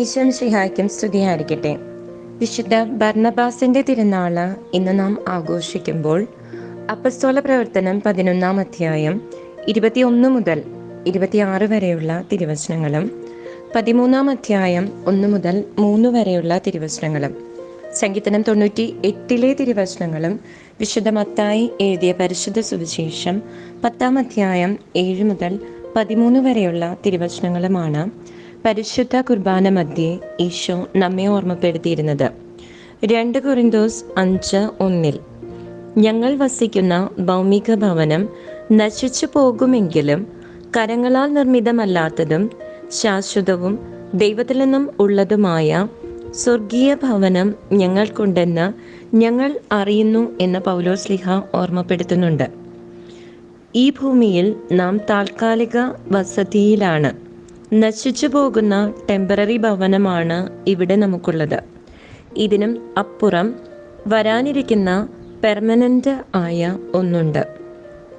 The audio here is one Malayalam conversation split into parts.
ഈശ്വം ശിഹായ്ക്കും സ്തുതിയായിരിക്കട്ടെ. വിശുദ്ധ ഭർണബാസിന്റെ തിരുനാൾ ഇന്ന് നാം ആഘോഷിക്കുമ്പോൾ അപ്പസ്തോല പ്രവർത്തനം പതിനൊന്നാം അധ്യായം ഇരുപത്തിയൊന്ന് മുതൽ ഇരുപത്തിയാറ് വരെയുള്ള തിരുവചനങ്ങളും പതിമൂന്നാം അധ്യായം ഒന്ന് മുതൽ മൂന്ന് വരെയുള്ള തിരുവചനങ്ങളും സംഗീതനം തൊണ്ണൂറ്റി എട്ടിലെ തിരുവചനങ്ങളും വിശുദ്ധ മത്തായി എഴുതിയ പരിശുദ്ധ സുവിശേഷം പത്താം അധ്യായം ഏഴ് മുതൽ പതിമൂന്ന് വരെയുള്ള തിരുവചനങ്ങളുമാണ് പരിശുദ്ധ കുർബാന മധ്യേ ഈശോ നമ്മെ ഓർമ്മപ്പെടുത്തിയിരുന്നത്. രണ്ട് കുറിന്തോസ് അഞ്ച് ഒന്നിൽ ഞങ്ങൾ വസിക്കുന്ന ഭൗമിക ഭവനം നശിച്ചു പോകുമെങ്കിലും കരങ്ങളാൽ നിർമ്മിതമല്ലാത്തതും ശാശ്വതവും ദൈവത്തിൽ നിന്നും ഉള്ളതുമായ സ്വർഗീയ ഭവനം ഞങ്ങൾക്കുണ്ടെന്ന് ഞങ്ങൾ അറിയുന്നു എന്ന് പൗലോസ്ലിഹ ഓർമ്മപ്പെടുത്തുന്നുണ്ട്. ഈ ഭൂമിയിൽ നാം താൽക്കാലിക വസതിയിലാണ്. നശിച്ചു പോകുന്ന ടെമ്പററി ഭവനമാണ് ഇവിടെ നമുക്കുള്ളത്. ഇതിനും അപ്പുറം വരാനിരിക്കുന്ന പെർമനന്റ് ആയ ഒന്നുണ്ട്.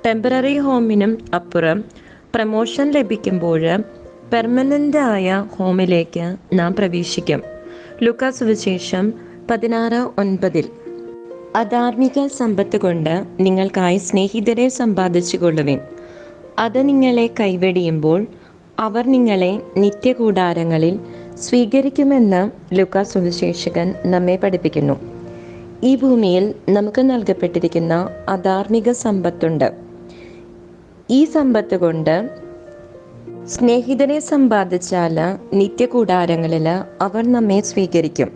ടെമ്പററി ഹോമിനും അപ്പുറം പ്രമോഷൻ ലഭിക്കുമ്പോൾ പെർമനന്റ് ആയ ഹോമിലേക്ക് നാം പ്രവേശിക്കും. ലുക്കാസ് വിശേഷം പതിനാറ് ഒൻപതിൽ. അധാർമിക സമ്പത്ത് കൊണ്ട് നിങ്ങൾക്കായി സ്നേഹിതരെ സമ്പാദിച്ചു കൊള്ളുവിൻ അത് നിങ്ങളെ കൈവെടിയുമ്പോൾ അവർ നിങ്ങളെ നിത്യകൂടാരങ്ങളിൽ സ്വീകരിക്കുമെന്ന് ലുക്ക സുവിശേഷകൻ നമ്മെ പഠിപ്പിക്കുന്നു. ഈ ഭൂമിയിൽ നമുക്ക് നൽകപ്പെട്ടിരിക്കുന്ന അധാർമിക സമ്പത്തുണ്ട്. ഈ സമ്പത്ത് കൊണ്ട് സ്നേഹിതരെ സമ്പാദിച്ചാൽ നിത്യകൂടാരങ്ങളിൽ അവർ നമ്മെ സ്വീകരിക്കും.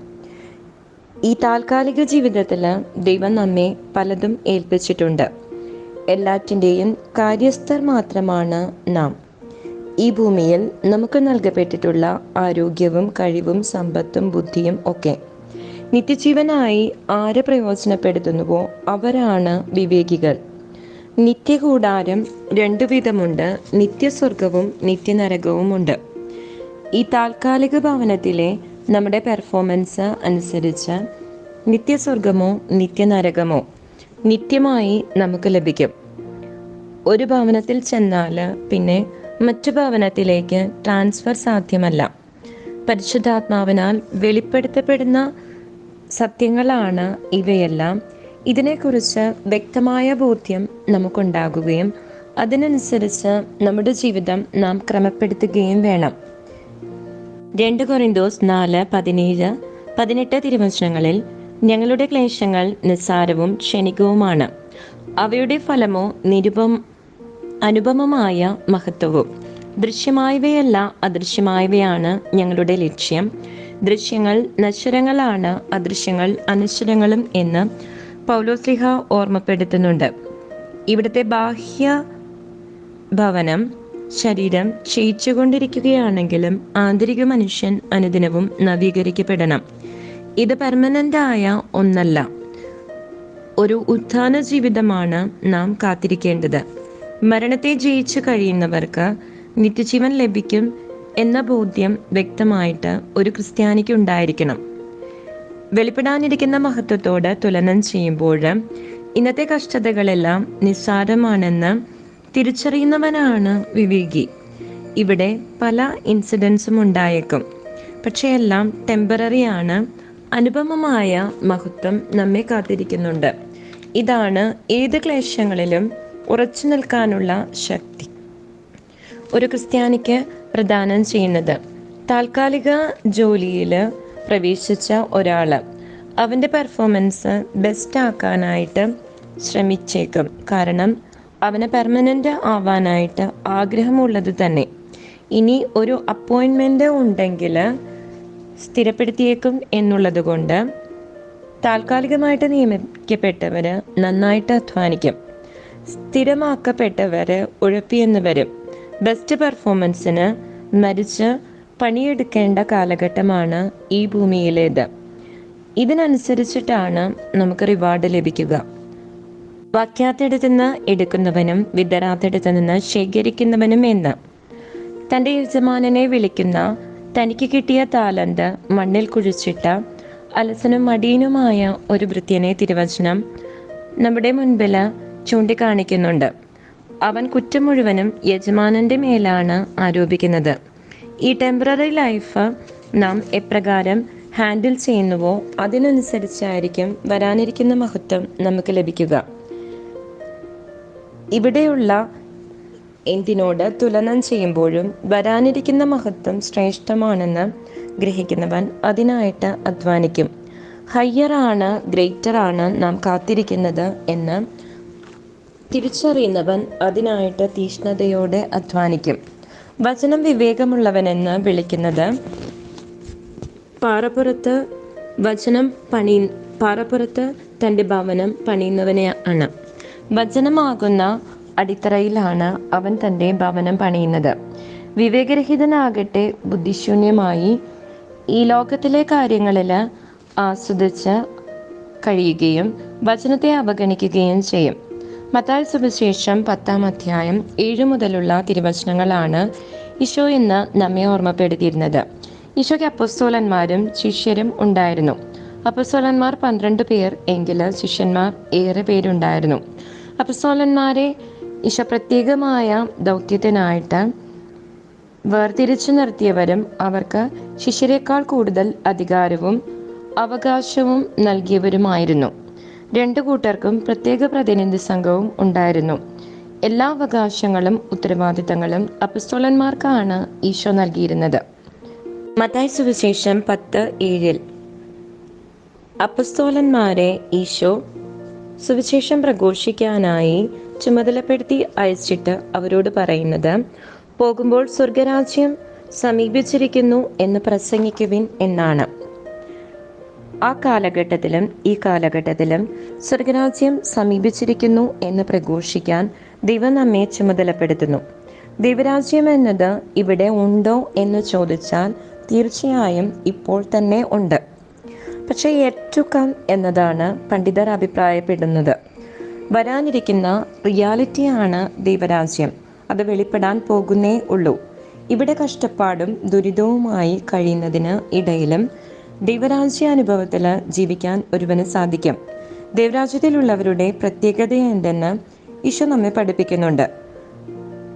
ഈ താൽക്കാലിക ജീവിതത്തിൽ ദൈവം നമ്മെ പലതും ഏൽപ്പിച്ചിട്ടുണ്ട്. എല്ലാറ്റിന്റെയും കാര്യസ്ഥർ മാത്രമാണ് നാം. ഈ ഭൂമിയിൽ നമുക്ക് നൽകപ്പെട്ടിട്ടുള്ള ആരോഗ്യവും കഴിവും സമ്പത്തും ബുദ്ധിയും ഒക്കെ നിത്യജീവനായി ആരെ പ്രയോജനപ്പെടുത്തുന്നുവോ? അവരാണ് വിവേകികൾ. നിത്യകൂടാരം രണ്ടു വിധമുണ്ട്. നിത്യസ്വർഗവും നിത്യനരകവുമുണ്ട്. ഈ താൽക്കാലിക ഭവനത്തിലെ നമ്മുടെ പെർഫോമൻസ് അനുസരിച്ച് നിത്യസ്വർഗമോ നിത്യനരകമോ നിത്യമായി നമുക്ക് ലഭിക്കും. ഒരു ഭവനത്തിൽ ചെന്നാൽ പിന്നെ മറ്റു ഭവനത്തിലേക്ക് ട്രാൻസ്ഫർ സാധ്യമല്ല. പരിശുദ്ധാത്മാവിനാൽ വെളിപ്പെടുത്തപ്പെടുന്ന സത്യങ്ങളാണ് ഇവയെല്ലാം. ഇതിനെക്കുറിച്ച് വ്യക്തമായ ബോധ്യം നമുക്കുണ്ടാകുകയും അതിനനുസരിച്ച് നമ്മുടെ ജീവിതം നാം ക്രമപ്പെടുത്തുകയും വേണം. രണ്ട് കൊറിന്തോസ് നാല് പതിനേഴ് പതിനെട്ട് തിരുവചനങ്ങളിൽ ഞങ്ങളുടെ ക്ലേശങ്ങൾ നിസ്സാരവും ക്ഷണികവുമാണ്. അവയുടെ ഫലമോ നിരുപം അനുപമമായ മഹത്വവും. ദൃശ്യമായവയല്ല അദൃശ്യമായവയാണ് ഞങ്ങളുടെ ലക്ഷ്യം. ദൃശ്യങ്ങൾ നശ്വരങ്ങളാണ് അദൃശ്യങ്ങൾ അനശ്വരങ്ങളും എന്ന് പൗലോസ്ലിഹ ഓർമ്മപ്പെടുത്തുന്നുണ്ട്. ഇവിടുത്തെ ബാഹ്യ ഭവനം ശരീരം ക്ഷയിച്ചുകൊണ്ടിരിക്കുകയാണെങ്കിലും ആന്തരിക മനുഷ്യൻ അനുദിനവും നവീകരിക്കപ്പെടണം. ഇത് പെർമനന്റായ ഒന്നല്ല. ഒരു ഉത്ഥാന ജീവിതമാണ് നാം കാത്തിരിക്കേണ്ടത്. മരണത്തെ ജയിച്ചു കഴിയുന്നവർക്ക് നിത്യജീവൻ ലഭിക്കും എന്ന ബോധ്യം വ്യക്തമായിട്ട് ഒരു ക്രിസ്ത്യാനിക്ക് ഉണ്ടായിരിക്കണം. വെളിപ്പെടാനിരിക്കുന്ന മഹത്വത്തോട് തുലനം ചെയ്യുമ്പോൾ ഇന്നത്തെ കഷ്ടതകളെല്ലാം നിസ്സാരമാണെന്ന് തിരിച്ചറിയുന്നവനാണ് വിവേകി. ഇവിടെ പല ഇൻസിഡൻസും ഉണ്ടായേക്കും. പക്ഷേ എല്ലാം ടെമ്പററി ആണ്. അനുപമമായ മഹത്വം നമ്മെ കാത്തിരിക്കുന്നുണ്ട്. ഇതാണ് ഏത് ക്ലേശങ്ങളിലും ഉറച്ചു നിൽക്കാനുള്ള ശക്തി. ഒരു ക്രിസ്ത്യാനിക്ക് പ്രദാനം ചെയ്യുന്നത്. താൽക്കാലിക ജോലിയിൽ പ്രവേശിച്ച ഒരാൾ അവന്റെ പെർഫോമൻസ് ബെസ്റ്റ് ആക്കാനായിട്ട് ശ്രമിച്ചേക്കും. കാരണം അവന് പെർമനന്റ് ആവാനായിട്ട് ആഗ്രഹമുള്ളത് തന്നെ. ഇനി ഒരു അപ്പോയിൻമെന്റ് ഉണ്ടെങ്കിൽ സ്ഥിരപ്പെടുത്തിയേക്കും എന്നുള്ളത് കൊണ്ട് താൽക്കാലികമായിട്ട് നിയമിക്കപ്പെട്ടവർ നന്നായിട്ട് അധ്വാനിക്കും. സ്ഥിരമാക്കപ്പെട്ടവർ ഉഴപ്പിയെന്ന് വരും. ബെസ്റ്റ് പെർഫോമൻസിന് മരിച്ച് പണിയെടുക്കേണ്ട കാലഘട്ടമാണ് ഈ ഭൂമിയിലേത്. ഇതിനനുസരിച്ചിട്ടാണ് നമുക്ക് റിവാർഡ് ലഭിക്കുക. വാക്യാത്തെടുത്ത് നിന്ന് എടുക്കുന്നവനും വിതരാത്തെടുത്ത് നിന്ന് ശേഖരിക്കുന്നവനും എന്ന്. തന്റെ യജമാനനെ വിളിക്കുന്ന തനിക്ക് കിട്ടിയ താലന്ത് മണ്ണിൽ കുഴിച്ചിട്ട അലസനും മടിയനുമായ ഒരു ഭൃത്യനെ തിരുവചനം നമ്മുടെ മുൻപിൽ ചൂണ്ടിക്കാണിക്കുന്നുണ്ട്. അവൻ കുറ്റം മുഴുവനും യജമാനന്റെ മേലാണ് ആരോപിക്കുന്നത്. ഈ ടെമ്പററി ലൈഫ് നാം എപ്രകാരം ഹാൻഡിൽ ചെയ്യുന്നുവോ അതിനനുസരിച്ചായിരിക്കും വരാനിരിക്കുന്ന മഹത്വം നമുക്ക് ലഭിക്കുക. ഇവിടെയുള്ള എന്തിനോട് തുലനം ചെയ്യുമ്പോഴും വരാനിരിക്കുന്ന മഹത്വം ശ്രേഷ്ഠമാണെന്ന് ഗ്രഹിക്കുന്നവൻ അതിനായിട്ട് അധ്വാനിക്കും. ഹയ്യറാണ് ആണ് നാം കാത്തിരിക്കുന്നത് എന്ന് തിരിച്ചറിയുന്നവൻ അതിനായിട്ട് തീഷ്ണതയോടെ അധ്വാനിക്കും. വചനം വിവേകമുള്ളവനെന്ന് വിളിക്കുന്നത് പാറപ്പുറത്ത് വചനം പണി പാറപ്പുറത്ത് തന്റെ ഭവനം പണിയുന്നവനെ ആണ്. വചനമാകുന്ന അടിത്തറയിലാണ് അവൻ തന്റെ ഭവനം പണിയുന്നത്. വിവേകരഹിതനാകട്ടെ ബുദ്ധിശൂന്യമായി ഈ ലോകത്തിലെ കാര്യങ്ങളിൽ ആസ്വദിച്ച് കഴിയുകയും വചനത്തെ അവഗണിക്കുകയും ചെയ്യും. മത്തായി സുവിശേഷം പത്താം അധ്യായം ഏഴ് മുതലുള്ള തിരുവചനങ്ങളാണ് ഈശോ എന്ന് നമ്മെ ഓർമ്മപ്പെടുത്തിയിരുന്നത്. ഈശോയ്ക്ക് അപ്പസ്തോലന്മാരും ശിഷ്യരും ഉണ്ടായിരുന്നു. അപ്പസ്തോലന്മാർ പന്ത്രണ്ട് പേർ എങ്കിൽ ശിഷ്യന്മാർ ഏറെ പേരുണ്ടായിരുന്നു. അപ്പസ്തോലന്മാരെ ഈശോ പ്രത്യേകമായ ദൗത്യത്തിനായിട്ട് വേർതിരിച്ചു നിർത്തിയവരും അവർക്ക് ശിഷ്യരെക്കാൾ കൂടുതൽ അധികാരവും അവകാശവും നൽകിയവരുമായിരുന്നു. രണ്ടു കൂട്ടർക്കും പ്രത്യേക പ്രതിനിധി സംഘവും ഉണ്ടായിരുന്നു. എല്ലാ അവകാശങ്ങളും ഉത്തരവാദിത്തങ്ങളും അപ്പസ്തോലന്മാർക്കാണ് ഈശോ നൽകിയിരുന്നത്. മതായ സുവിശേഷം പത്ത് ഏഴിൽ. അപ്പസ്തോലന്മാരെ ഈശോ സുവിശേഷം പ്രഘോഷിക്കാനായി ചുമതലപ്പെടുത്തി അയച്ചിട്ട് അവരോട് പറയുന്നത് പോകുമ്പോൾ സ്വർഗരാജ്യം സമീപിച്ചിരിക്കുന്നു എന്ന് പ്രസംഗിക്കുവിൻ എന്നാണ്. ആ കാലഘട്ടത്തിലും ഈ കാലഘട്ടത്തിലും സ്വർഗരാജ്യം സമീപിച്ചിരിക്കുന്നു എന്ന് പ്രഘോഷിക്കാൻ ദൈവം നമ്മെ ചുമതലപ്പെടുത്തുന്നു. ദൈവരാജ്യം എന്നത് ഇവിടെ ഉണ്ടോ എന്ന് ചോദിച്ചാൽ തീർച്ചയായും ഇപ്പോൾ തന്നെ ഉണ്ട്. പക്ഷേ കം എന്നതാണ് പണ്ഡിതർ അഭിപ്രായപ്പെടുന്നത്. വരാനിരിക്കുന്ന റിയാലിറ്റിയാണ് ദൈവരാജ്യം. അത് വെളിപ്പെടാൻ പോകുന്നേ ഉള്ളൂ. ഇവിടെ കഷ്ടപ്പാടും ദുരിതവുമായി കഴിയുന്നതിന് ഇടയിലും ദൈവരാജ്യ അനുഭവത്തിൽ ജീവിക്കാൻ ഒരുവന് സാധിക്കും. ദൈവരാജ്യത്തിലുള്ളവരുടെ പ്രത്യേകത എന്തെന്ന് ഈശോ നമ്മെ പഠിപ്പിക്കുന്നുണ്ട്.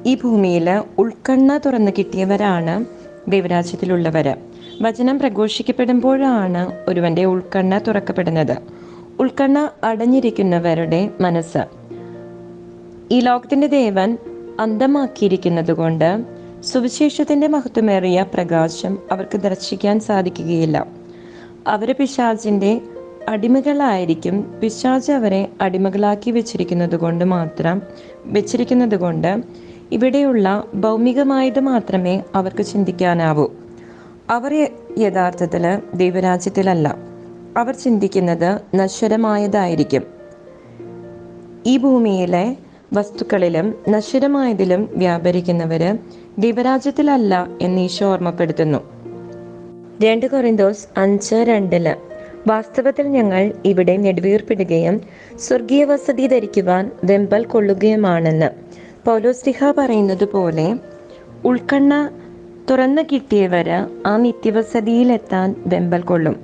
ഈ ഭൂമിയിൽ ഉൾക്കണ്ണ തുറന്നു കിട്ടിയവരാണ് ദൈവരാജ്യത്തിലുള്ളവർ വചനം പ്രഘോഷിക്കപ്പെടുമ്പോഴാണ് ഒരുവന്റെ ഉൾക്കണ്ണ തുറക്കപ്പെടുന്നത്. ഉൾക്കണ്ണ അടഞ്ഞിരിക്കുന്നവരുടെ മനസ്സ്. ഈ ലോകത്തിന്റെ ദേവൻ അന്തമാക്കിയിരിക്കുന്നത് കൊണ്ട് സുവിശേഷത്തിന്റെ മഹത്വമേറിയ പ്രകാശം അവർക്ക് ദർശിക്കാൻ സാധിക്കുകയില്ല. അവരെ പിശാചിന്റെ അടിമകളായിരിക്കും. പിശാച് അവരെ അടിമകളാക്കി വെച്ചിരിക്കുന്നത് കൊണ്ട് മാത്രം വെച്ചിരിക്കുന്നത് കൊണ്ട് ഇവിടെയുള്ള ഭൗമികമായത് മാത്രമേ അവർക്ക് ചിന്തിക്കാനാവൂ. അവർ യഥാർത്ഥത്തിൽ ദൈവരാജ്യത്തിലല്ല. അവർ ചിന്തിക്കുന്നത് നശ്വരമായതായിരിക്കും. ഈ ഭൂമിയിലെ വസ്തുക്കളിലും നശ്വരമായതിലും വ്യാപരിക്കുന്നവര് ദൈവരാജ്യത്തിലല്ല എന്ന് ഈശോ ഓർമ്മപ്പെടുത്തുന്നു. രണ്ട് കൊറിന്തോസ് അഞ്ച് രണ്ടിൽ. വാസ്തവത്തിൽ ഞങ്ങൾ ഇവിടെ നെടുവീർപ്പിടുകയും സ്വർഗീയ വസതി ധരിക്കുവാൻ വെമ്പൽ കൊള്ളുകയുമാണെന്ന്. പൗലോസ്ലിഹ പറയുന്നത് പോലെ ഉൾക്കണ്ണ തുറന്നു കിട്ടിയവർ ആ നിത്യവസതിയിലെത്താൻ വെമ്പൽ കൊള്ളും.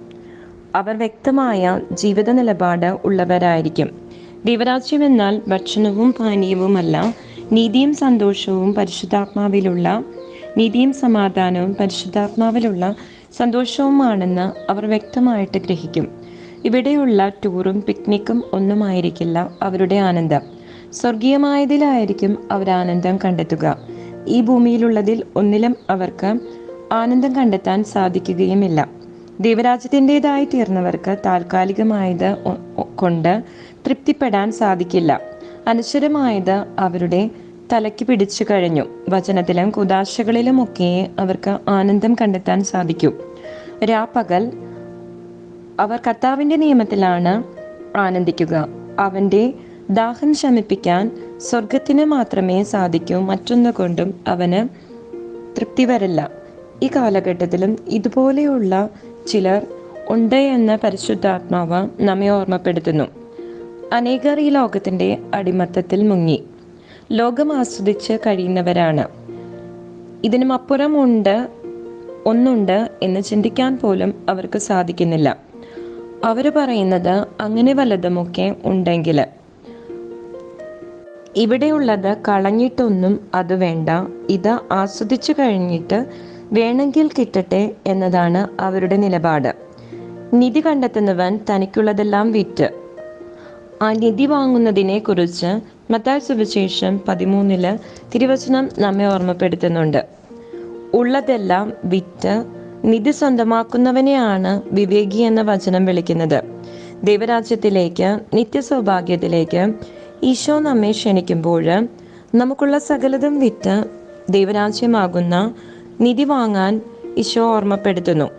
അവർ വ്യക്തമായ ജീവിത നിലപാട് ഉള്ളവരായിരിക്കും. ദൈവരാജ്യം എന്നാൽ ഭക്ഷണവും പാനീയവുമല്ല നീതിയും സന്തോഷവും പരിശുദ്ധാത്മാവിലുള്ള നീതിയും സമാധാനവും പരിശുദ്ധാത്മാവിലുള്ള സന്തോഷവുമാണെന്ന് അവർ വ്യക്തമായിട്ട് ഗ്രഹിക്കും. ഇവിടെയുള്ള ടൂറും പിക്നിക്കും ഒന്നുമായിരിക്കില്ല അവരുടെ ആനന്ദം. സ്വർഗീയമായതിലായിരിക്കും അവർ ആനന്ദം കണ്ടെത്തുക. ഈ ഭൂമിയിലുള്ളതിൽ ഒന്നിലും അവർക്ക് ആനന്ദം കണ്ടെത്താൻ സാധിക്കുകയുമില്ല. ദൈവരാജ്യത്തിന്റെതായി തീർന്നവർക്ക് താൽക്കാലികമായത് കൊണ്ട് തൃപ്തിപ്പെടാൻ സാധിക്കില്ല. അനശ്വരമായത് അവരുടെ തലയ്ക്ക് പിടിച്ചു കഴിഞ്ഞു. വചനത്തിലും കുതാശകളിലുമൊക്കെ അവർക്ക് ആനന്ദം കണ്ടെത്താൻ സാധിക്കും. രാപ്പകൽ അവർ കർത്താവിന്റെ നിയമത്തിലാണ് ആനന്ദിക്കുക. അവന്റെ ദാഹം ശമിപ്പിക്കാൻ സ്വർഗത്തിന് മാത്രമേ സാധിക്കൂ മറ്റൊന്നുകൊണ്ടും അവന് തൃപ്തി വരില്ല ഈ കാലഘട്ടത്തിലും ഇതുപോലെയുള്ള ചിലർ ഉണ്ട് എന്ന പരിശുദ്ധാത്മാവ് നമ്മെ ഓർമ്മപ്പെടുത്തുന്നു. അനേകർ ഈ ലോകത്തിന്റെ അടിമത്തത്തിൽ മുങ്ങി. ലോകം ആസ്വദിച്ച് കഴിയുന്നവരാണ്. ഇതിനും അപ്പുറം ഉണ്ട് ഒന്നുണ്ട് എന്ന് ചിന്തിക്കാൻ പോലും അവർക്ക് സാധിക്കുന്നില്ല. അവർ പറയുന്നത് അങ്ങനെ വല്ലതുമൊക്കെ ഉണ്ടെങ്കിൽ ഇവിടെയുള്ളത് കളഞ്ഞിട്ടൊന്നും അത് വേണ്ട ഇത് ആസ്വദിച്ചു കഴിഞ്ഞിട്ട് വേണമെങ്കിൽ കിട്ടട്ടെ എന്നതാണ് അവരുടെ നിലപാട്. നിധി കണ്ടെത്തുന്നവൻ തനിക്കുള്ളതെല്ലാം വിറ്റ്. ആ നിധി വാങ്ങുന്നതിനെ കുറിച്ച് മത്തായ സുവിശേഷം പതിമൂന്നിൽ തിരുവചനം നമ്മെ ഓർമ്മപ്പെടുത്തുന്നുണ്ട്. ഉള്ളതെല്ലാം വിറ്റ് നിധി സ്വന്തമാക്കുന്നവനെയാണ് വിവേകി എന്ന വചനം വിളിക്കുന്നത്. ദൈവരാജ്യത്തിലേക്ക് നിത്യസൗഭാഗ്യത്തിലേക്ക് ഈശോ നമ്മെ ക്ഷണിക്കുമ്പോൾ നമുക്കുള്ള സകലതും വിറ്റ് ദൈവരാജ്യമാകുന്ന നിധി വാങ്ങാൻ ഈശോ ഓർമ്മപ്പെടുത്തുന്നു.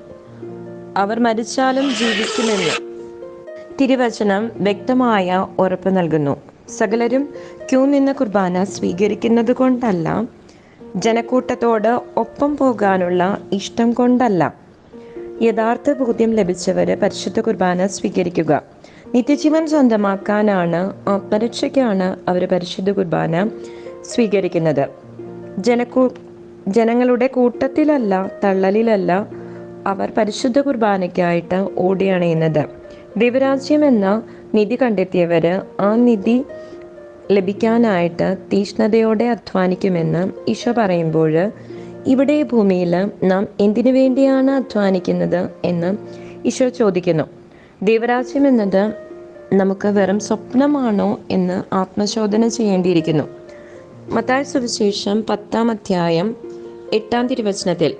അവർ മരിച്ചാലും ജീവിക്കുമെന്ന് തിരുവചനം വ്യക്തമായ ഉറപ്പ് നൽകുന്നു. സകലരും ക്യൂ നിന്ന കുർബാന സ്വീകരിക്കുന്നത് കൊണ്ടല്ല ജനക്കൂട്ടത്തോട് ഒപ്പം പോകാനുള്ള ഇഷ്ടം കൊണ്ടല്ല. യഥാർത്ഥ ബോധ്യം ലഭിച്ചവരെ പരിശുദ്ധ കുർബാന സ്വീകരിക്കുക. നിത്യജീവൻ സ്വന്തമാക്കാനാണ് ആത്മരക്ഷയ്ക്കാണ് അവർ പരിശുദ്ധ കുർബാന സ്വീകരിക്കുന്നത്. ജനക്കൂ ജനങ്ങളുടെ കൂട്ടത്തിലല്ല തള്ളലിലല്ല അവർ പരിശുദ്ധ കുർബാനയ്ക്കായിട്ട് ഓടിയണയുന്നത് ദൈവരാജ്യം എന്ന നിധി കണ്ടെത്തിയവര് ആ നിധി ലഭിക്കാനായിട്ട് തീഷ്ണതയോടെ അധ്വാനിക്കുമെന്ന് ഈശോ പറയുമ്പോൾ ഇവിടെ ഭൂമിയിൽ നാം എന്തിനു വേണ്ടിയാണ് അധ്വാനിക്കുന്നത് എന്ന് ഈശോ ചോദിക്കുന്നു. ദൈവരാജ്യം എന്നത് നമുക്ക് വെറും സ്വപ്നമാണോ എന്ന് ആത്മശോധന ചെയ്യേണ്ടിയിരിക്കുന്നു. മത്തായ സുവിശേഷം പത്താം അധ്യായം എട്ടാം തിരുവചനത്തിൽ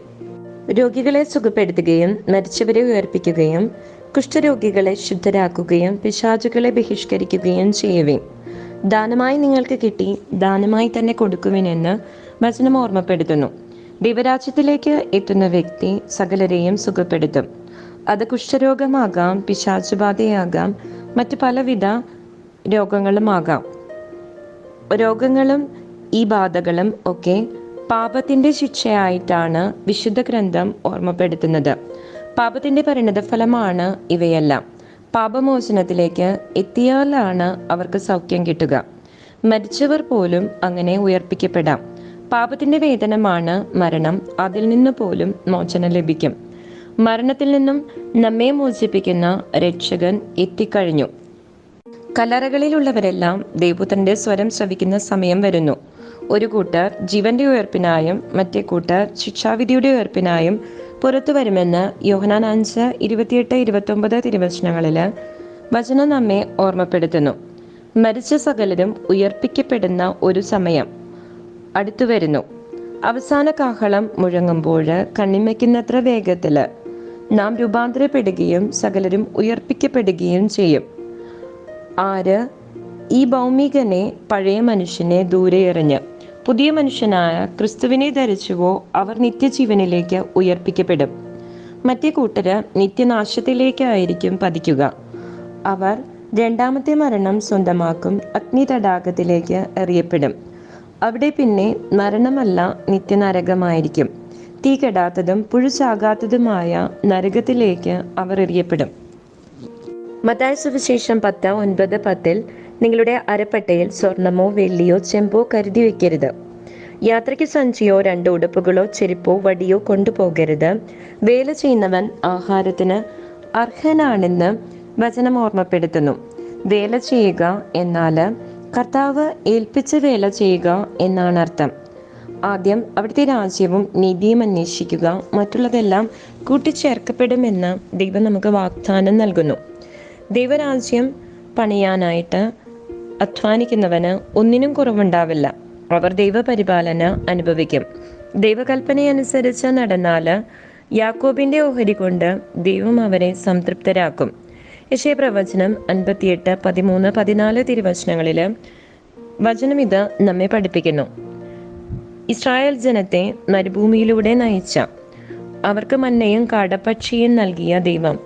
രോഗികളെ സുഖപ്പെടുത്തുകയും മരിച്ചവരെ ഉയർപ്പിക്കുകയും കുഷ്ഠരോഗികളെ ശുദ്ധരാക്കുകയും പിശാചുകളെ ബഹിഷ്കരിക്കുകയും ചെയ്യുവിൻ. ദാനമായി നിങ്ങൾക്ക് കിട്ടി ദാനമായി തന്നെ കൊടുക്കുവിനെന്ന് വചനം ഓർമ്മപ്പെടുത്തുന്നു. ദൈവരാജ്യത്തിലേക്ക് എത്തുന്ന വ്യക്തി സകലരെയും സുഖപ്പെടുത്തും. അത് കുഷ്ഠരോഗമാകാം പിശാചുബാധയാകാം മറ്റു പലവിധ രോഗങ്ങളുമാകാം. രോഗങ്ങളും ഈ ബാധകളും ഒക്കെ പാപത്തിന്റെ ശിക്ഷയായിട്ടാണ് വിശുദ്ധ ഗ്രന്ഥം ഓർമ്മപ്പെടുത്തുന്നത്. പാപത്തിന്റെ പരിണതഫലമാണ് ഇവയെല്ലാം. പാപമോചനത്തിലേക്ക് എത്തിയാലാണ് അവർക്ക് സൗഖ്യം കിട്ടുക. മരിച്ചവർ പോലും അങ്ങനെ ഉയർപ്പിക്കപ്പെടാം. പാപത്തിന്റെ വേതനമാണ് മരണം. അതിൽ നിന്ന് പോലും മോചനം ലഭിക്കും. മരണത്തിൽ നിന്നും നമ്മെ മോചിപ്പിക്കുന്ന രക്ഷകൻ എത്തിക്കഴിഞ്ഞു. കല്ലറകളിലുള്ളവരെല്ലാം ദൈവപുത്രന്റെ സ്വരം ശ്രവിക്കുന്ന സമയം വരുന്നു. ഒരു കൂട്ടർ ജീവന്റെ ഉയർപ്പിനായും മറ്റേ കൂട്ടർ ശിക്ഷാവിധിയുടെ ഉയർപ്പിനായും പുറത്തു വരുമെന്ന് യോഹനാൻ അഞ്ച് ഇരുപത്തിയെട്ട് ഇരുപത്തൊമ്പത് തിരുവചനങ്ങളിൽ വചനം നമ്മെ ഓർമ്മപ്പെടുത്തുന്നു. മരിച്ച സകലരും ഉയർപ്പിക്കപ്പെടുന്ന ഒരു സമയം അടുത്തു വരുന്നു. അവസാന കാഹളം മുഴങ്ങുമ്പോൾ കണ്ണിമയ്ക്കുന്നത്ര വേഗത്തിൽ നാം രൂപാന്തരപ്പെടുകയും സകലരും ഉയർപ്പിക്കപ്പെടുകയും ചെയ്യും. ആര്? ഈ ഭൗമികനെ പഴയ മനുഷ്യനെ ദൂരെ എറിഞ്ഞ് പുതിയ മനുഷ്യനായ ക്രിസ്തുവിനെ ധരിച്ചുവോ അവർ നിത്യജീവനിലേക്ക് ഉയർപ്പിക്കപ്പെടും. മറ്റേ കൂട്ടര് നിത്യനാശത്തിലേക്കായിരിക്കും പതിക്കുക. അവർ രണ്ടാമത്തെ മരണം സ്വന്തമാക്കും അഗ്നി തടാകത്തിലേക്ക് എറിയപ്പെടും. അവിടെ പിന്നെ മരണമല്ല നിത്യനരകമായിരിക്കും. തീ കെടാത്തതും പുഴുചാകാത്തതുമായ നരകത്തിലേക്ക് അവർ എറിയപ്പെടും. മത്തായ സുവിശേഷം പത്ത് ഒൻപത് പത്തിൽ നിങ്ങളുടെ അരപ്പട്ടയിൽ സ്വർണമോ വെള്ളിയോ ചെമ്പോ കരുതി വെക്കരുത്. യാത്രയ്ക്ക് സഞ്ചിയോ രണ്ട് ഉടുപ്പുകളോ ചെരുപ്പോ വടിയോ കൊണ്ടുപോകരുത്. വേല ചെയ്യുന്നവൻ ആഹാരത്തിന് അർഹനാണെന്ന് വചനം ഓർമ്മപ്പെടുത്തുന്നു. വേല ചെയ്യുക എന്നാൽ കർത്താവ് ഏൽപ്പിച്ച് വേല ചെയ്യുക എന്നാണ് അർത്ഥം. ആദ്യം അവിടുത്തെ രാജ്യവും നീതിയും അന്വേഷിക്കുക മറ്റുള്ളതെല്ലാം കൂട്ടിച്ചേർക്കപ്പെടുമെന്ന് ദൈവം നമുക്ക് വാഗ്ദാനം നൽകുന്നു. ദൈവരാജ്യം പണിയാനായിട്ട് അധ്വാനിക്കുന്നവന് ഒന്നിനും കുറവുണ്ടാവില്ല. അവർ ദൈവപരിപാലന അനുഭവിക്കും. ദൈവകൽപ്പനയനുസരിച്ച് നടന്നാൽ യാക്കോബിന്റെ ഓഹരി കൊണ്ട് ദൈവം അവരെ സംതൃപ്തരാക്കും. യശയ പ്രവചനം അൻപത്തിയെട്ട് പതിമൂന്ന് പതിനാല് തിരുവചനങ്ങളിൽ വചനം ഇത് നമ്മെ പഠിപ്പിക്കുന്നു. ഇസ്രായേൽ ജനത്തെ മരുഭൂമിയിലൂടെ നയിച്ച അവർക്ക് മന്നയും കാടപ്പക്ഷിയും നൽകിയ ദൈവം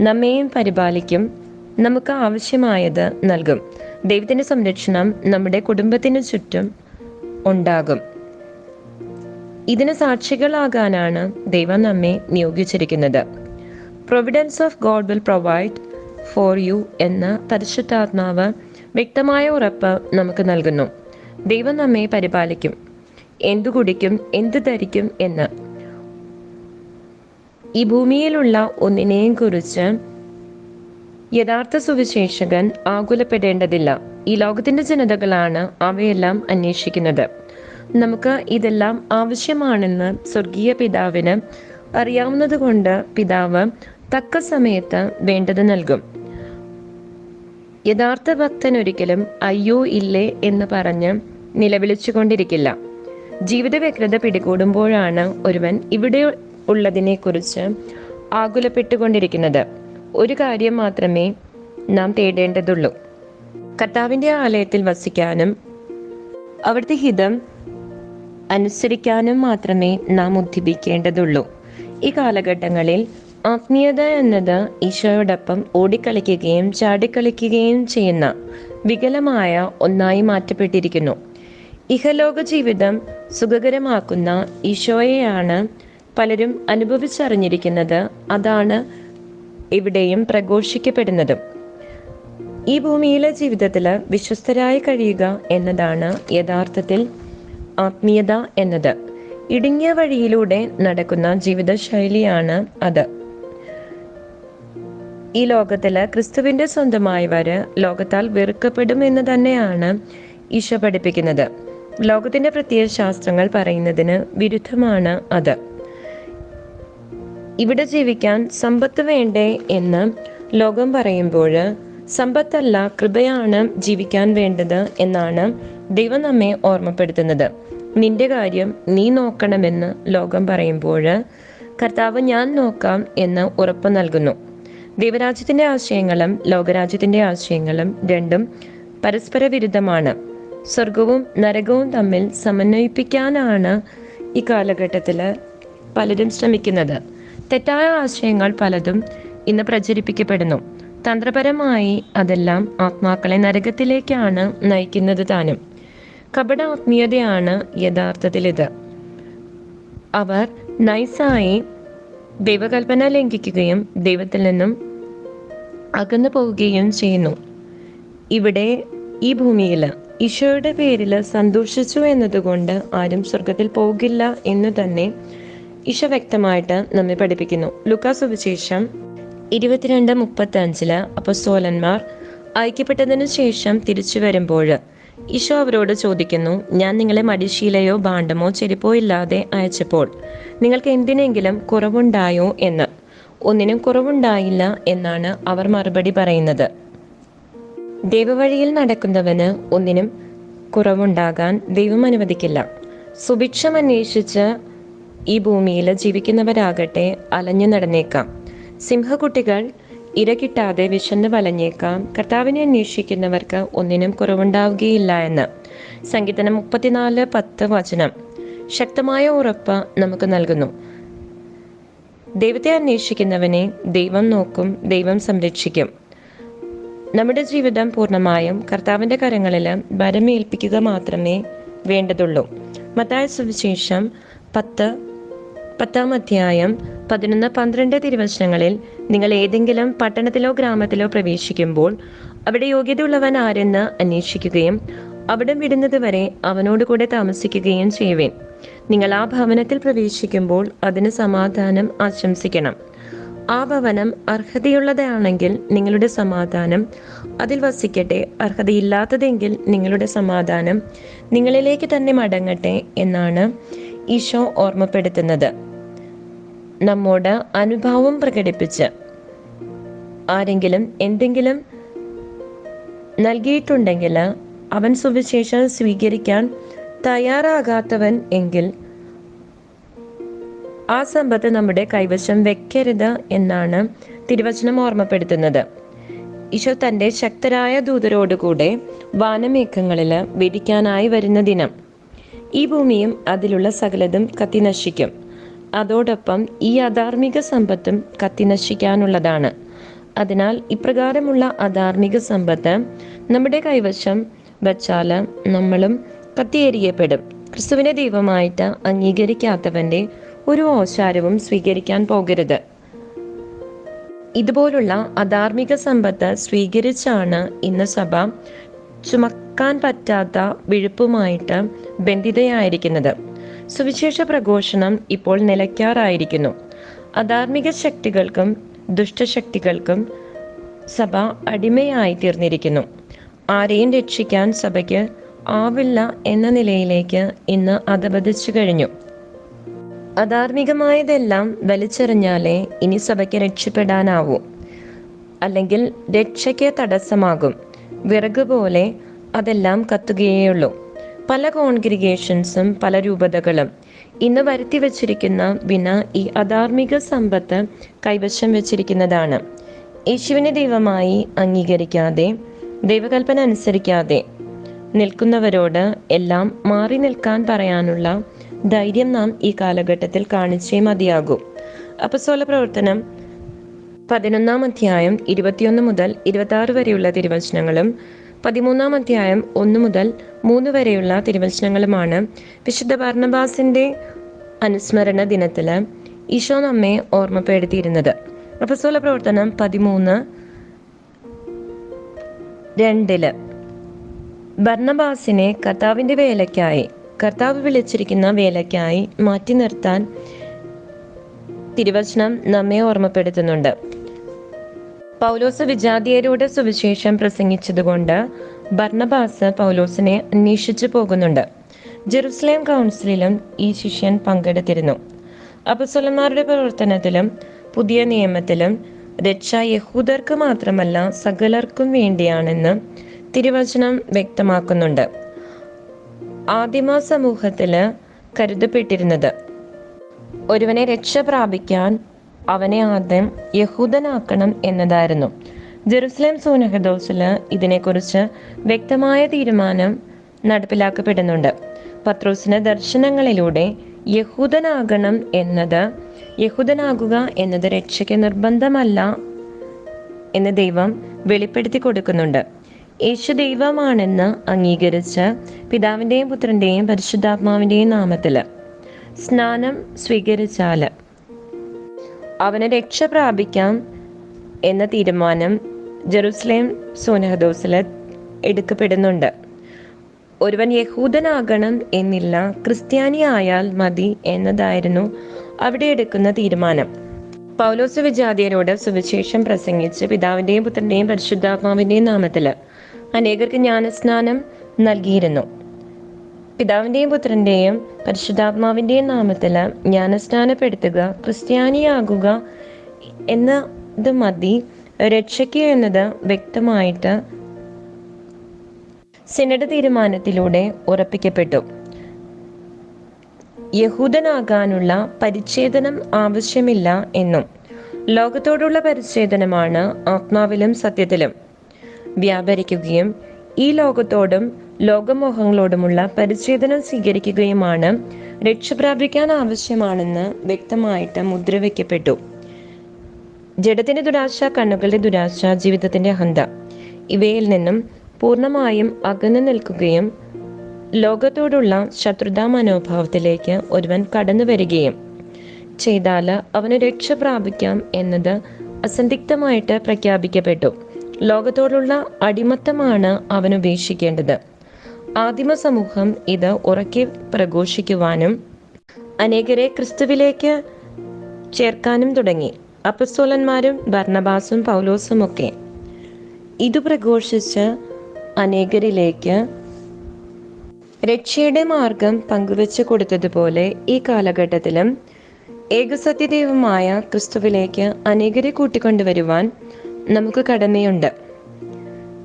നമ്മെയും പരിപാലിക്കും. നമുക്ക് ആവശ്യമായത് നൽകും. ദൈവത്തിന്റെ സംരക്ഷണം നമ്മുടെ കുടുംബത്തിന് ചുറ്റും ഉണ്ടാകും. ഇതിന് സാക്ഷികളാകാനാണ് ദൈവം നമ്മെ നിയോഗിച്ചിരിക്കുന്നത്. Providence of God will provide for you എന്ന പരിശുദ്ധാത്മാവ് വ്യക്തമായ ഉറപ്പ് നമുക്ക് നൽകുന്നു. ദൈവം നമ്മെ പരിപാലിക്കും. എന്തു കുടിക്കും എന്ത് ധരിക്കും എന്ന്. ഈ ഭൂമിയിലുള്ള ഒന്നിനെയും കുറിച്ച് യഥാർത്ഥ സുവിശേഷകൻ ആകുലപ്പെടേണ്ടതില്ല. ഈ ലോകത്തിന്റെ ജനതകളാണ് അവയെല്ലാം അന്വേഷിക്കുന്നത്. നമുക്ക് ഇതെല്ലാം ആവശ്യമാണെന്ന് സ്വർഗീയ പിതാവിന് അറിയാവുന്നത് കൊണ്ട് പിതാവ് തക്ക സമയത്ത് വേണ്ടത് നൽകും. യഥാർത്ഥ ഭക്തൻ ഒരിക്കലും അയ്യോ ഇല്ലേ എന്ന് പറഞ്ഞ് നിലവിളിച്ചുകൊണ്ടിരിക്കില്ല. ജീവിത വ്യഗ്രത പിടികൂടുമ്പോഴാണ് ഒരുവൻ ഇവിടെ ഉള്ളതിനെക്കുറിച്ച് ആകുലപ്പെട്ടുകൊണ്ടിരിക്കുന്നത്. ഒരു കാര്യം മാത്രമേ നാം തേടേണ്ടതുള്ളൂ. കർത്താവിന്റെ ആലയത്തിൽ വസിക്കാനും അവിടുത്തെ ഹിതം അനുസരിക്കാനും മാത്രമേ നാം ഉദ്ധിപ്പിക്കേണ്ടതുള്ളൂ. ഈ കാലഘട്ടങ്ങളിൽ ആത്മീയത എന്നത് ഈശോയോടൊപ്പം ഓടിക്കളിക്കുകയും ചാടിക്കളിക്കുകയും ചെയ്യുന്ന വികലമായ ഒന്നായി മാറ്റപ്പെട്ടിരിക്കുന്നു. ഇഹലോക ജീവിതം സുഖകരമാക്കുന്ന ഈശോയെയാണ് പലരും അനുഭവിച്ചറിഞ്ഞിരിക്കുന്നത്. അതാണ് ഇവിടെയും പ്രഘോഷിക്കപ്പെടുന്നതും. ഈ ഭൂമിയിലെ ജീവിതത്തിൽ വിശ്വസ്തരായി കഴിയുക എന്നതാണ് യഥാർത്ഥത്തിൽ ആത്മീയത എന്നത്. ഇടുങ്ങിയ വഴിയിലൂടെ നടക്കുന്ന ജീവിതശൈലിയാണ് അത്. ഈ ലോകത്തിൽ ക്രിസ്തുവിന്റെ സ്വന്തമായവര് ലോകത്താൽ വെറുക്കപ്പെടും എന്ന് തന്നെയാണ് ഈശോ പഠിപ്പിക്കുന്നത്. ലോകത്തിന്റെ പ്രത്യയ ശാസ്ത്രങ്ങൾ പറയുന്നതിന് വിരുദ്ധമാണ് അത്. ഇവിടെ ജീവിക്കാൻ സമ്പത്ത് വേണ്ടേ എന്ന് ലോകം പറയുമ്പോൾ സമ്പത്തല്ല കൃപയാണ് ജീവിക്കാൻ വേണ്ടത് എന്നാണ് ദൈവം നമ്മെ ഓർമ്മപ്പെടുത്തുന്നത്. നിന്റെ കാര്യം നീ നോക്കണമെന്ന് ലോകം പറയുമ്പോൾ കർത്താവ് ഞാൻ നോക്കാം എന്ന് ഉറപ്പ് നൽകുന്നു. ദൈവരാജ്യത്തിന്റെ ആശയങ്ങളും ലോകരാജ്യത്തിന്റെ ആശയങ്ങളും രണ്ടും പരസ്പര വിരുദ്ധമാണ്. സ്വർഗവും നരകവും തമ്മിൽ സമന്വയിപ്പിക്കാനാണ് ഈ കാലഘട്ടത്തിൽ പലരും ശ്രമിക്കുന്നത്. തെറ്റായ ആശയങ്ങൾ പലതും ഇന്ന് പ്രചരിപ്പിക്കപ്പെടുന്നു. തന്ത്രപരമായി അതെല്ലാം ആത്മാക്കളെ നരകത്തിലേക്കാണ് നയിക്കുന്നത് താനും. കപട ആത്മീയതയാണ് യഥാർത്ഥത്തിൽ ഇത്. അവർ നൈസായി ദൈവകൽപ്പന ലംഘിക്കുകയും ദൈവത്തിൽ നിന്നും അകന്നു പോവുകയും ചെയ്യുന്നു. ഇവിടെ ഈ ഭൂമിയിൽ ഈശോയുടെ പേരിൽ സന്തോഷിച്ചു എന്നതുകൊണ്ട് ആരും സ്വർഗത്തിൽ പോകില്ല എന്ന് തന്നെ ഈശോ വ്യക്തമായിട്ട് നമ്മെ പഠിപ്പിക്കുന്നു. ലുക്കാ സുവിശേഷം ഇരുപത്തിരണ്ട് മുപ്പത്തി അഞ്ചിൽ അപ്പസ്തോലന്മാർ ഐക്യപ്പെട്ടതിനു ശേഷം തിരിച്ചു വരുമ്പോൾ ഈശോ അവരോട് ചോദിക്കുന്നു ഞാൻ നിങ്ങളെ മടിശീലയോ ഭാണ്ഡമോ ചെരുപ്പോ ഇല്ലാതെ അയച്ചപ്പോൾ നിങ്ങൾക്ക് എന്തിനെങ്കിലും കുറവുണ്ടായോ എന്ന്? ഒന്നിനും കുറവുണ്ടായില്ല എന്നാണ് അവർ മറുപടി പറയുന്നത്. ദൈവവഴിയിൽ നടക്കുന്നവന് ഒന്നിനും കുറവുണ്ടാകാൻ ദൈവം അനുവദിക്കില്ല. സുഭിക്ഷം അന്വേഷിച്ച് ഈ ഭൂമിയിൽ ജീവിക്കുന്നവരാകട്ടെ അലഞ്ഞു നടന്നേക്കാം. സിംഹകുട്ടികൾ ഇര കിട്ടാതെ വിശന്ന് വലഞ്ഞേക്കാം. കർത്താവിനെ അന്വേഷിക്കുന്നവർക്ക് ഒന്നിനും കുറവുണ്ടാവുകയില്ല എന്ന്. സംഗീതനം മുപ്പത്തിനാല് പത്ത് വചനം. ശക്തമായ ഉറപ്പ് നമുക്ക് നൽകുന്നു. ദൈവത്തെ അന്വേഷിക്കുന്നവനെ ദൈവം നോക്കും ദൈവം സംരക്ഷിക്കും. നമ്മുടെ ജീവിതം പൂർണമായും കർത്താവിന്റെ കരങ്ങളിൽ വരമേൽപ്പിക്കുക മാത്രമേ വേണ്ടതുള്ളൂ. മത്തായ സുവിശേഷം പത്ത് പത്താം അധ്യായം പതിനൊന്ന് പന്ത്രണ്ട് തിരുവചനങ്ങളിൽ നിങ്ങൾ ഏതെങ്കിലും പട്ടണത്തിലോ ഗ്രാമത്തിലോ പ്രവേശിക്കുമ്പോൾ അവിടെ യോഗ്യതയുള്ളവൻ ആരെന്ന് അന്വേഷിക്കുകയും അവിടെ വിടുന്നതുവരെ അവനോട് കൂടെ താമസിക്കുകയും ചെയ്യുവേൻ. നിങ്ങൾ ആ ഭവനത്തിൽ പ്രവേശിക്കുമ്പോൾ അതിന് സമാധാനം ആശംസിക്കണം. ആ ഭവനം അർഹതയുള്ളതാണെങ്കിൽ നിങ്ങളുടെ സമാധാനം. അതിൽ വസിക്കട്ടെ അർഹതയില്ലാത്തതെങ്കിൽ നിങ്ങളുടെ സമാധാനം. നിങ്ങളിലേക്ക് തന്നെ മടങ്ങട്ടെ എന്നാണ് ഈശോ ഓർമ്മപ്പെടുത്തുന്നത്. നമ്മോട് അനുഭാവം പ്രകടിപ്പിച്ച് ആരെങ്കിലും എന്തെങ്കിലും നൽകിയിട്ടുണ്ടെങ്കിൽ അവൻ സുവിശേഷം സ്വീകരിക്കാൻ തയ്യാറാകാത്തവൻ എങ്കിൽ ആ സമ്പത്ത് നമ്മുടെ കൈവശം വെക്കരുത് എന്നാണ് തിരുവചനം ഓർമ്മപ്പെടുത്തുന്നത്. ഈശോ തന്റെ ശക്തരായ ദൂതരോടുകൂടെ വാനമേഘങ്ങളിൽ വിരിക്കാനായി വരുന്ന ദിനം. ഈ ഭൂമിയും അതിലുള്ള സകലതും കത്തിനശിക്കും. അതോടൊപ്പം ഈ അധാർമിക സമ്പത്തും കത്തിനശിക്കാനുള്ളതാണ്. അതിനാൽ ഇപ്രകാരമുള്ള അധാർമിക സമ്പത്ത് നമ്മുടെ കൈവശം വച്ചാൽ നമ്മളും കത്തിയേരിയപ്പെടും ക്രിസ്തുവിനെ ദൈവമായിട്ട് അംഗീകരിക്കാത്തവന്റെ ഒരു ഓശാരവും സ്വീകരിക്കാൻ പോകരുത്. ഇതുപോലുള്ള അധാർമിക സമ്പത്ത് സ്വീകരിച്ചാണ് ഇന്ന് സഭ ചുമക്കാൻ പറ്റാത്ത വിഴുപ്പുമായിട്ട് ബന്ധിതയായിരിക്കുന്നത്. സുവിശേഷ പ്രഘോഷണം ഇപ്പോൾ നിലയ്ക്കാറായിരിക്കുന്നു. അധാർമിക ശക്തികൾക്കും ദുഷ്ടശക്തികൾക്കും സഭ അടിമയായി തീർന്നിരിക്കുന്നു. ആരെയും രക്ഷിക്കാൻ സഭയ്ക്ക് ആവില്ല എന്ന നിലയിലേക്ക് ഇന്ന് അധപതിച്ചു കഴിഞ്ഞു. അധാർമികമായതെല്ലാം വലിച്ചെറിഞ്ഞാലേ ഇനി സഭയ്ക്ക് രക്ഷപ്പെടാനാവൂ. അല്ലെങ്കിൽ രക്ഷയ്ക്ക് തടസ്സമാകും. വിറക് പോലെ അതെല്ലാം കത്തുകയേയുള്ളൂ. പല കോൺഗ്രിഗേഷൻസും പല രൂപതകളും. ഇന്ന് വരുത്തി വച്ചിരിക്കുന്ന വിന ഈ അധാർമിക സമ്പത്ത് കൈവശം വെച്ചിരിക്കുന്നതാണ്. യേശുവിനെ ദൈവമായി അംഗീകരിക്കാതെ ദൈവകൽപ്പന അനുസരിക്കാതെ നിൽക്കുന്നവരോട് എല്ലാം മാറി നിൽക്കാൻ പറയാനുള്ള ധൈര്യം നാം ഈ കാലഘട്ടത്തിൽ കാണിച്ചേ മതിയാകൂ. അപ്പസോല പ്രവർത്തനം പതിനൊന്നാം അധ്യായം ഇരുപത്തിയൊന്ന് മുതൽ ഇരുപത്തി വരെയുള്ള തിരുവചനങ്ങളും പതിമൂന്നാം അധ്യായം ഒന്ന് മുതൽ മൂന്ന് വരെയുള്ള തിരുവചനങ്ങളുമാണ്. വിശുദ്ധ ഭർണബാസിന്റെ അനുസ്മരണ ദിനത്തിൽ ഈശോ നമ്മെ ഓർമ്മപ്പെടുത്തിയിരുന്നത്. അപ്പസോല പ്രവർത്തനം പതിമൂന്ന് രണ്ടിൽ. ഭർണബാസിനെ കർത്താവിന്റെ വേലയ്ക്കായി കർത്താവ് വിളിച്ചിരിക്കുന്ന വേലയ്ക്കായി മാറ്റി നിർത്താൻ തിരുവചനം നമ്മെ ഓർമ്മപ്പെടുത്തുന്നുണ്ട്. പൗലോസ് വിജാതിയരോട് സുവിശേഷം പ്രസംഗിച്ചതുകൊണ്ട് ഭർണബാസ് പൗലോസിനെ അന്വേഷിച്ചു പോകുന്നുണ്ട്. ജെറുസലേം കൗൺസിലിലും ഈ ശിഷ്യൻ പങ്കെടുത്തിരുന്നു. അപസ്വലന്മാരുടെ പ്രവർത്തനത്തിലും പുതിയ നിയമത്തിലും രക്ഷ യഹൂദർക്ക് മാത്രമല്ല സകലർക്കും വേണ്ടിയാണെന്ന് തിരുവചനം വ്യക്തമാക്കുന്നുണ്ട്. ആദിമ സമൂഹത്തിൽ കരുതപ്പെട്ടിരുന്നത്. ഒരുവനെ രക്ഷ പ്രാപിക്കാൻ അവനെ ആദ്യം യഹൂദനാക്കണം എന്നതായിരുന്നു. ജെറുസലേം സൂനഹദോസിൽ ഇതിനെക്കുറിച്ച് വ്യക്തമായ തീരുമാനം നടപ്പിലാക്കപ്പെടുന്നുണ്ട്. പത്രോസിന് ദർശനങ്ങളിലൂടെ യഹൂദനാകണം എന്നത് യഹൂദനാകുക എന്നത് രക്ഷയ്ക്ക് നിർബന്ധമല്ല എന്ന് ദൈവം വെളിപ്പെടുത്തി കൊടുക്കുന്നുണ്ട്. യേശു ദൈവമാണെന്ന് അംഗീകരിച്ച് പിതാവിന്റെയും പുത്രന്റെയും പരിശുദ്ധാത്മാവിന്റെയും നാമത്തിൽ സ്നാനം സ്വീകരിച്ചാൽ അവന് രക്ഷ പ്രാപിക്കാം എന്ന തീരുമാനം ജെറുസലേം സോനഹദോസിൽ എടുക്കപ്പെടുന്നുണ്ട്. ഒരുവൻ യഹൂദനാകണം എന്നില്ല ക്രിസ്ത്യാനി ആയാൽ മതി എന്നതായിരുന്നു അവിടെ എടുക്കുന്ന തീരുമാനം. പൗലോസ് വിജാതിയരോട് സുവിശേഷം പ്രസംഗിച്ച് പിതാവിന്റെയും പുത്രന്റെയും പരിശുദ്ധാത്മാവിന്റെയും നാമത്തിൽ അനേകർക്ക് ജ്ഞാനസ്നാനം നൽകിയിരുന്നു. പിതാവിന്റെയും പുത്രന്റെയും പരിശുദ്ധാത്മാവിന്റെയും നാമത്തിൽ ജ്ഞാനസ്നാനപ്പെടുത്തുക ക്രിസ്ത്യാനിയാകുക എന്നത് മതി. രക്ഷയ്ക്ക് എന്നത് വ്യക്തമായിട്ട് സിനഡ് തീരുമാനത്തിലൂടെ ഉറപ്പിക്കപ്പെട്ടു. യഹൂദനാകാനുള്ള പരിച്ഛേദനം ആവശ്യമില്ല എന്നും ലോകത്തോടുള്ള പരിച്ഛേദനമാണ് ആത്മാവിലും സത്യത്തിലും വ്യാപരിക്കുകയും ഈ ലോകത്തോടും ലോകമോഹങ്ങളോടുമുള്ള പരിച്ഛേദനം സ്വീകരിക്കുകയുമാണ്. രക്ഷപ്രാപിക്കാൻ ആവശ്യമാണെന്ന് വ്യക്തമായിട്ട് മുദ്രവെക്കപ്പെട്ടു. ജഡത്തിന്റെ ദുരാശ കണ്ണുകളുടെ ദുരാശ ജീവിതത്തിന്റെ അഹന്ത ഇവയിൽ നിന്നും പൂർണമായും അകന്നു നിൽക്കുകയും ലോകത്തോടുള്ള ശത്രുതാ മനോഭാവത്തിലേക്ക് ഒരുവൻ കടന്നു വരികയും ചെയ്താൽ അവന് രക്ഷ പ്രാപിക്കാം എന്നത് അസന്ധിഗ്ധമായിട്ട് പ്രഖ്യാപിക്കപ്പെട്ടു. ലോകത്തോടുള്ള അടിമത്തമാണ് അവൻ ഉപേക്ഷിക്കേണ്ടത്. ആദിമ സമൂഹം ഇത് ഉറക്കി പ്രഘോഷിക്കുവാനും അനേകരെ ക്രിസ്തുവിലേക്ക് ചേർക്കാനും തുടങ്ങി. അപ്പസ്തോലന്മാരും ഭർണബാസും പൗലോസും ഒക്കെ ഇത് പ്രഘോഷിച്ച് അനേകരിലേക്ക് രക്ഷയുടെ മാർഗം പങ്കുവെച്ചു കൊടുത്തതുപോലെ ഈ കാലഘട്ടത്തിലും ഏകസത്യദൈവമായ ക്രിസ്തുവിലേക്ക് അനേകരെ കൂട്ടിക്കൊണ്ടുവരുവാൻ നമുക്ക് കടമയുണ്ട്.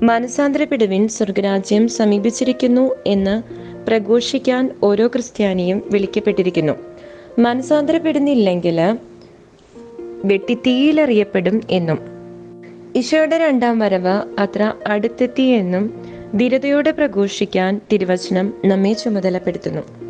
മാനസാന്തരപ്പെടുവിൻ സ്വർഗരാജ്യം സമീപിച്ചിരിക്കുന്നു എന്ന് പ്രഘോഷിക്കാൻ ഓരോ ക്രിസ്ത്യാനിയും വിളിക്കപ്പെട്ടിരിക്കുന്നു. മാനസാന്തരപ്പെടുന്നില്ലെങ്കിൽ വെട്ടിത്തീയിലെറിയപ്പെടും എന്നും. ഈശോയുടെ രണ്ടാം വരവ് അത്ര അടുത്തെത്തി എന്നും ധീരതയോടെ പ്രഘോഷിക്കാൻ തിരുവചനം നമ്മെ ചുമതലപ്പെടുത്തുന്നു.